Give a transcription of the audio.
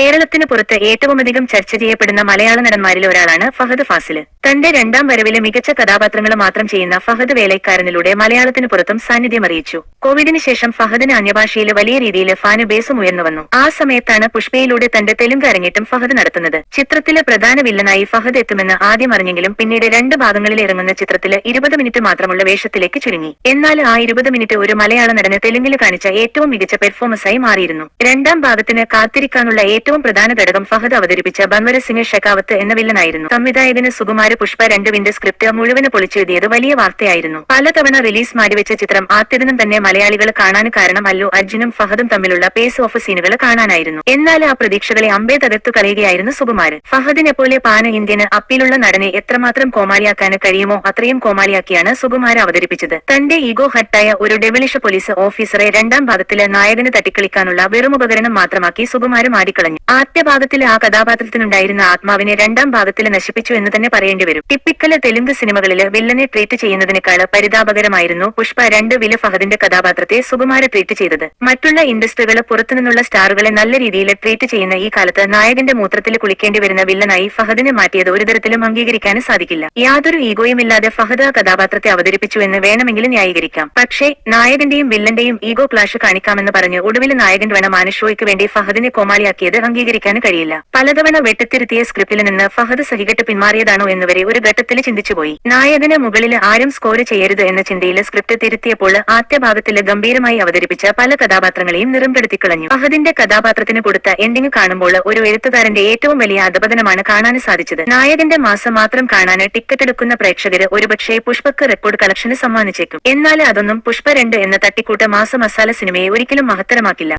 കേരളത്തിന് പുറത്ത് ഏറ്റവുമധികം ചർച്ച ചെയ്യപ്പെടുന്ന മലയാള നടന്മാരിൽ ഒരാളാണ് ഫഹദ് ഫാസിൽ തന്റെ രണ്ടാം വരവിലെ മികച്ച കഥാപാത്രങ്ങൾ മാത്രം ചെയ്യുന്ന ഫഹദ് വേലൈക്കാരനിലൂടെ മലയാളത്തിന് പുറത്തും സാന്നിധ്യം അറിയിച്ചു. കോവിഡിന് ശേഷം ഫഹദിന് അന്യഭാഷയിൽ വലിയ രീതിയിൽ ഫാന് ബേസും ഉയർന്നു വന്നു. ആ സമയത്താണ് പുഷ്പയിലൂടെ തന്റെ തെലുങ്ക് അരങ്ങേറ്റം ഫഹദ് നടത്തുന്നത്. ചിത്രത്തിലെ പ്രധാന വില്ലനായി ഫഹദ് എത്തുമെന്ന് ആദ്യം അറിഞ്ഞെങ്കിലും പിന്നീട് രണ്ട് ഭാഗങ്ങളിൽ ഇറങ്ങുന്ന ചിത്രത്തിൽ ഇരുപത് മിനിറ്റ് മാത്രമുള്ള വേഷത്തിലേക്ക് ചുരുങ്ങി. എന്നാൽ ആ ഇരുപത് മിനിറ്റ് ഒരു മലയാള നടന് തെലുങ്കിൽ കാണിച്ച ഏറ്റവും മികച്ച പെർഫോമൻസായി മാറിയിരുന്നു. രണ്ടാം ഭാഗത്തിന് കാത്തിരിക്കാനുള്ള ഏറ്റവും പ്രധാന ഘടകം ഫഹദ് അവതരിപ്പിച്ച ബൻവര സിംഗ് ഷെക്കാവത്ത് എന്ന വില്ലനായിരുന്നു. സംവിധായകന് സുകുമാര പുഷ്പ രണ്ടുവിന്റെ സ്ക്രിപ്റ്റ് മുഴുവൻ പൊളിച്ചെഴുതിയത് വലിയ വാർത്തയായിരുന്നു. പലതവണ റിലീസ് മാറ്റിവെച്ച ചിത്രം ആദ്യദിനം തന്നെ മലയാളികൾ കാണാൻ കാരണം അല്ലു അർജുനും ഫഹദും തമ്മിലുള്ള പേസ് ഓഫ് സീനുകൾ കാണാനായിരുന്നു. എന്നാൽ ആ പ്രതീക്ഷകളെ അമ്പേ തകർത്തു കളയുകയായിരുന്നു സുകുമാരൻ. ഫഹദിനെ പോലെ പാന ഇന്ത്യന് അപ്പീലുള്ള നടനെ എത്രമാത്രം കോമാളിയാക്കാൻ കഴിയുമോ അത്രയും കോമാളിയാക്കിയാണ് സുകുമാര അവതരിപ്പിച്ചത്. തന്റെ ഈഗോ ഹട്ടായ ഒരു ഡെവലിഷ പോലീസ് ഓഫീസറെ രണ്ടാം ഭാഗത്തിലെ നായകന് തട്ടിക്കളിക്കാനുള്ള വെറും ഉപകരണം മാത്രമാക്കി സുകുമാരൻ ആടിക്കളഞ്ഞു. ആദ്യ ഭാഗത്തിലെ ആ കഥാപാത്രത്തിനുണ്ടായിരുന്ന ആത്മാവിനെ രണ്ടാം ഭാഗത്തിൽ നശിപ്പിച്ചു എന്ന് തന്നെ പറയേണ്ടി വരും. ടിപ്പിക്കൽ തെലുങ്ക് സിനിമകളിൽ വില്ലനെ ട്രീറ്റ് ചെയ്യുന്നതിനേക്കാൾ പരിതാപകരമായിരുന്നു പുഷ്പ രണ്ട് വില ഫഹദിന്റെ കഥാപാത്രത്തെ സുകുമാര ട്രീറ്റ് ചെയ്തത്. മറ്റുള്ള ഇൻഡസ്ട്രികൾ പുറത്തുനിന്നുള്ള സ്റ്റാറുകളെ നല്ല രീതിയിൽ ട്രീറ്റ് ചെയ്യുന്ന ഈ കാലത്ത് നായകന്റെ മൂത്രത്തിൽ കുളിക്കേണ്ടി വരുന്ന വില്ലനായി ഫഹദിനെ മാറ്റിയത് ഒരു തരത്തിലും അംഗീകരിക്കാനും സാധിക്കില്ല. യാതൊരു ഈഗോയുമില്ലാതെ ഫഹദ് ആ കഥാപാത്രത്തെ അവതരിപ്പിച്ചു എന്ന് വേണമെങ്കിലും ന്യായീകരിക്കാം. പക്ഷേ നായകന്റെയും വില്ലന്റെയും ഈഗോ ക്ലാഷ് കാണിക്കാമെന്ന് പറഞ്ഞ് ഒടുവിൽ നായകൻ വേണം മാനുഷോയ്ക്ക് വേണ്ടി ഫഹദിനെ കോമാളിയാക്കിയത് അംഗീകരിക്കാൻ കഴിയില്ല. പലതവണ വെട്ടിത്തിരുത്തിയ സ്ക്രിപ്റ്റിൽ നിന്ന് ഫഹദ് സഹികെട്ട് പിന്മാറിയതാണോ എന്നുവരെ ഒരു ഘട്ടത്തിൽ ചിന്തിച്ചുപോയി. നായകന് മുകളിൽ ആരും സ്കോർ ചെയ്യരുത് എന്ന ചിന്തയിൽ സ്ക്രിപ്റ്റ് തിരുത്തിയപ്പോൾ ആദ്യ ഭാഗത്തിൽ ഗംഭീരമായി അവതരിപ്പിച്ച പല കഥാപാത്രങ്ങളെയും നിറംപെടുത്തിക്കളഞ്ഞു ഫഹദിന്റെ കഥാപാത്രത്തിന് കൊടുത്ത എൻഡിങ് കാണുമ്പോൾ ഒരു എഴുത്തുകാരന്റെ ഏറ്റവും വലിയ അധപതനമാണ് കാണാൻ സാധിച്ചത്. നായകന്റെ മാസം മാത്രം കാണാൻ ടിക്കറ്റ് എടുക്കുന്ന പ്രേക്ഷകര് ഒരുപക്ഷെ പുഷ്പക്ക് റെക്കോർഡ് കളക്ഷന് സമ്മാനിച്ചേക്കും. എന്നാൽ അതൊന്നും പുഷ്പ രണ്ട് എന്ന തട്ടിക്കൂട്ട മാസ മസാല സിനിമയെ ഒരിക്കലും മഹത്തരമാക്കില്ല.